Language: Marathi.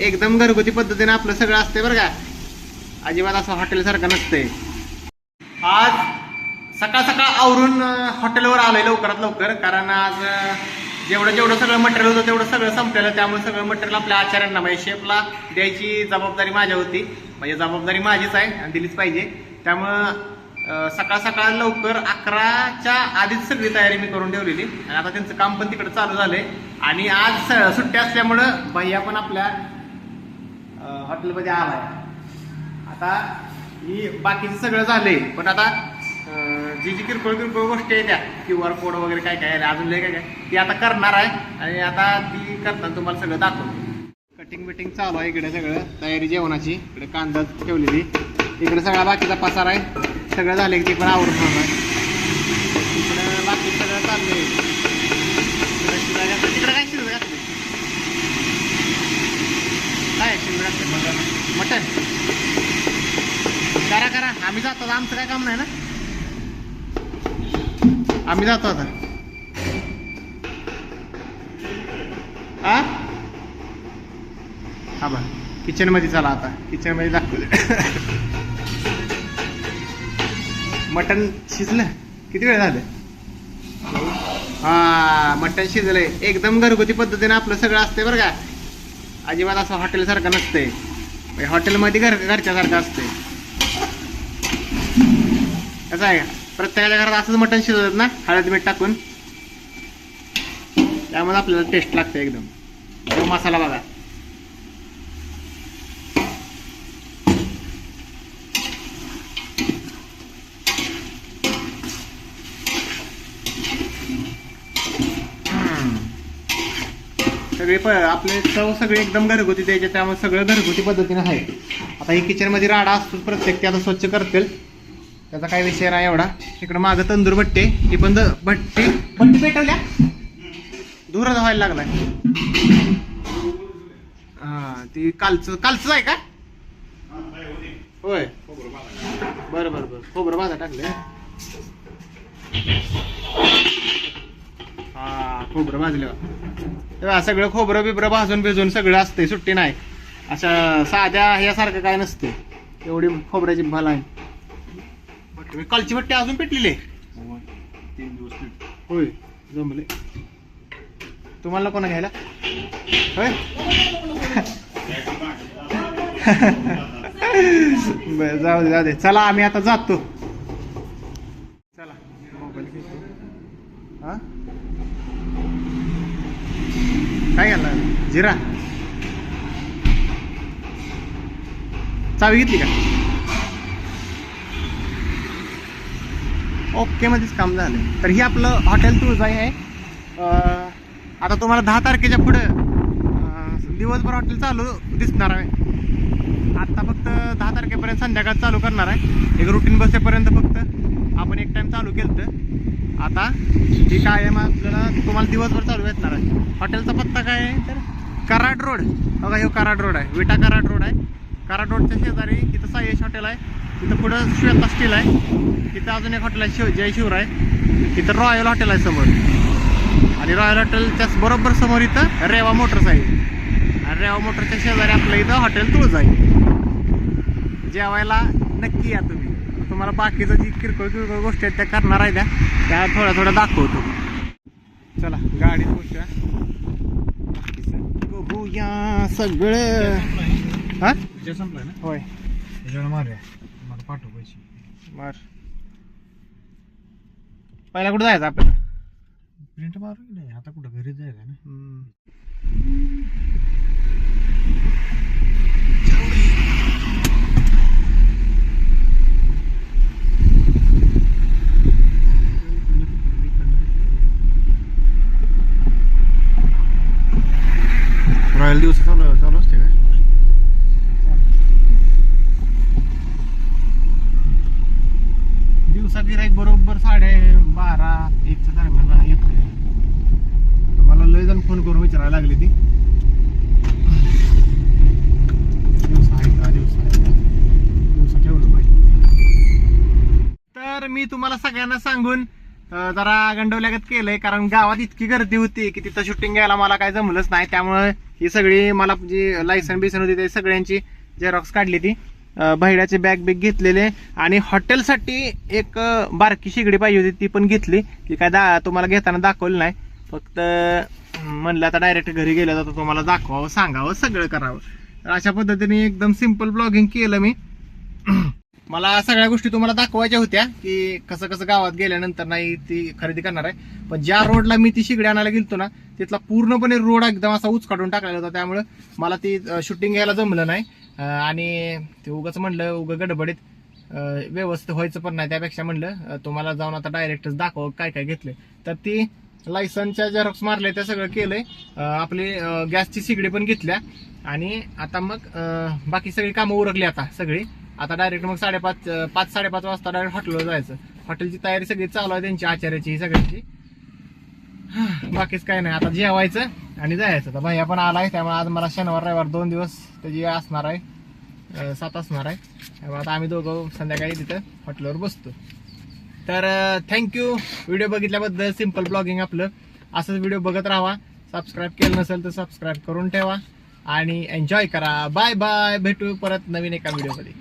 एकदम घरगुती पद्धतीने आपलं सगळं असते बरं का. अजिबात असं हॉटेलसारखं नसतंय. आज सकाळ सकाळ आवरून हॉटेलवर आलंय लवकरात लवकर. कारण आज जेवढं जेवढं सगळं मटेरियल होतं तेवढं सगळं संपलेलं. त्यामुळे सगळं मटेरियल आपल्या आचार्यांना म्हणजे शेफला द्यायची जबाबदारी माझ्या होती. म्हणजे जबाबदारी माझीच आहे आणि दिलीच पाहिजे. त्यामुळं सकाळ सकाळ लवकर अकराच्या आधीच सगळी तयारी मी करून ठेवलेली. आणि आता त्यांचं काम पण तिकडे चालू झालंय. आणि आज स- सुट्टी असल्यामुळं भैया पण आपल्या हॉटेलमध्ये आलाय. आता ही बाकीचं सगळं झालंय पण आता जी जी किरकोळ किरकोळ गोष्टी आहे त्या क्यू आर कोड वगैरे काय काय अजून लय काय काय ती आता करणार आहे आणि आता ती करताना तुम्हाला सगळं दाखवतो. कटिंग बिटिंग चालू आहे इकडे सगळं तयारी जेवणाची इकडे कांदा ठेवलेली. इकडे सगळा बाकीचा पसार आहे सगळं झालं की ते पण आवडत ठेवणार इकडे बाकी सगळं चाललंय इकडे शिवाय घातलं. तिकडे काय शिवाय घातलं काय मटन मटन करा करा. आम्ही जातो आता. आमचं काय काम नाही ना? आम्ही जातो आता. हा हा बा किचनमध्ये चला आता. किचनमध्ये दाखवू मटन शिजलं. किती वेळ झालं? हा मटन शिजलंय. एकदम घरगुती पद्धतीने आपलं सगळं असतंय बरं का. अजिबात असं हॉटेलसारखं नसतंय. म्हणजे हॉटेलमध्ये घर घरच्यासारखं असतंय. कसं आहे? प्रत्येकाच्या घरात असंच मटण शिजवतात ना? हळद मीठ टाकून. त्यामुळे आपल्याला टेस्ट लागते एकदम. मसाला बघा. सगळे प आपले चव सगळे एकदम घरगुती द्यायचे त्यामुळे सगळं घरगुती पद्धतीनं आहे. आता ही किचनमध्ये राडा असतो प्रत्येक ते आता स्वच्छ करतील. त्याचा काही विषय नाही एवढा. इकडं मागं तंदूर भट्टे ती पण द- भट्टी भट्टी पेटवल्या? दूरच व्हायला लागलाय. हां ती कालचं कालचं आहे का? होय. बरं बरं बरं. खोबरं भाजा टाकले खोबरं भाजलं. तेव्हा सगळं खोबरं बिबरं भाजून बिजून सगळं असते सुट्टी नाही. अशा साध्या ह्यासारखं काय नसते एवढी खोबऱ्याची भला आहे. तुम्ही कालची भट्टी अजून पेटलेली आहे. तीन दिवस होय जमले तुम्हाला कोणा घ्यायला? होय? बर जाऊ दे जाऊ दे. चला आम्ही आता जातो चला मोबाईल घेतो हा काय घालणार? जिरा. चावी घेतली का? ओके मध्येच काम झालं. तर ही आपलं हॉटेल तुळजाई आहे. आता तुम्हाला दहा तारखेच्या पुढं दिवसभर हॉटेल चालू दिसणार आहे. आता फक्त दहा तारखेपर्यंत संध्याकाळ चालू करणार आहे. एक रुटीन बसेपर्यंत फक्त आपण एक टाइम चालू केलं तर आता ही काय आहे मग? आपल्याला तुम्हाला दिवसभर चालू भेटणार आहे. हॉटेलचा पत्ता काय आहे? तर कराड रोड. बघा हे कराड रोड आहे. विटा कराड रोड आहे. कराड रोडच्या शेजारी इथं सायश हॉटेल आहे. तिथं पुढं श्वेता स्टील आहे. तिथं अजून एक हॉटेल आहे शिव जय शिवर आहे. तिथं रॉयल हॉटेल आहे समोर. आणि रॉयल हॉटेलच्याच बरोबर समोर इथं रेवा मोटर्स आहे. आणि रेवा मोटरच्या शेजारी आपलं इथं हॉटेल तुळज आहे जेवायला नक्की या तुम्ही. तुम्हाला बाकीचं जी किरकोळ किरकोळ गोष्टी आहेत त्या करणार आहे त्या. त्या थोड्या थोड्या दाखवतो. चला गाडीत बसूया बाकीचं. बघूया सगळं. हा? संपलाय ना? होय. मारूया मला पाठव पैसे. पहिला कुठं जायचं आपल्याला? प्रिंट मारू नाही आता कुठं घरी जायला ना हम्म. रॉयल दिवस चालू चालू असते का दिवसा गिराईक बरोबर साडे बारा एकच्या दरम्यान येतो मला लय जण फोन करून विचारायला लागली ती. दिवसा आहे का दिवसा आहे का? दिवसा ठेवलं पाहिजे. तर मी तुम्हाला सगळ्यांना सांगून जरा गंडवल्यागत केलंय कारण गावात इतकी गर्दी होती की तिथं शूटिंग घ्यायला मला काय जमलंच नाही. त्यामुळे ही सगळी मला जी लायसन बिसन होती ते सगळ्यांची झेरॉक्स काढली ती. भैड्याचे बॅग बिग घेतलेले आणि हॉटेलसाठी एक बारकी शेगडी पाहिजे होती ती पण घेतली. ती काय दा तुम्हाला घेताना दाखवली नाही. फक्त म्हणलं आता डायरेक्ट घरी गेलं तर तुम्हाला दाखवावं सांगावं सगळं करावं. तर अशा पद्धतीने एकदम सिंपल ब्लॉगिंग केलं मी. मला सगळ्या गोष्टी तुम्हाला दाखवायच्या होत्या की कसं कसं गावात गेल्यानंतर नाही ती खरेदी करणार आहे. पण ज्या रोडला मी ती शिगडी आणायला गेलतो ना तिथला पूर्णपणे रोड एकदम असा उच काढून टाकलेला होता. त्यामुळे मला ती शूटिंग घ्यायला जमलं नाही. आणि ते उगाच म्हणलं उगं गडबडीत व्यवस्थित व्हायचं पण नाही त्यापेक्षा म्हणलं तुम्हाला जाऊन आता डायरेक्टच दाखव काय काय घेतलं तर ती लायसनच्या झेरॉक्स मारले त्या सगळं केलंय. आपली गॅसची शिगडी पण घेतल्या. आणि आता मग बाकी सगळी कामं उरकली आता सगळी. आता डायरेक्ट मग साडेपाच पाच साडेपाच वाजता डायरेक्ट हॉटेलवर जायचं. हॉटेलची तयारी सगळी चालू आहे त्यांची आचार्याची ही सगळ्यांची. बाकीच काय नाही आता जेवायचं. आणि जायचं. तर भैया पण आलाय त्यामुळे आज मला शनिवार रविवार दोन दिवस त्याची असणार आहे. सात असणार आहे. त्यामुळे आता आम्ही दोघं संध्याकाळी तिथं हॉटेलवर बसतो. तर थँक्यू व्हिडिओ बघितल्याबद्दल सिंपल ब्लॉगिंग आपलं. असंच व्हिडिओ बघत राहा. सबस्क्राईब केलं नसेल तर सबस्क्राईब करून ठेवा. आणि एन्जॉय करा. बाय बाय भेटू परत नवीन एका व्हिडिओमध्ये.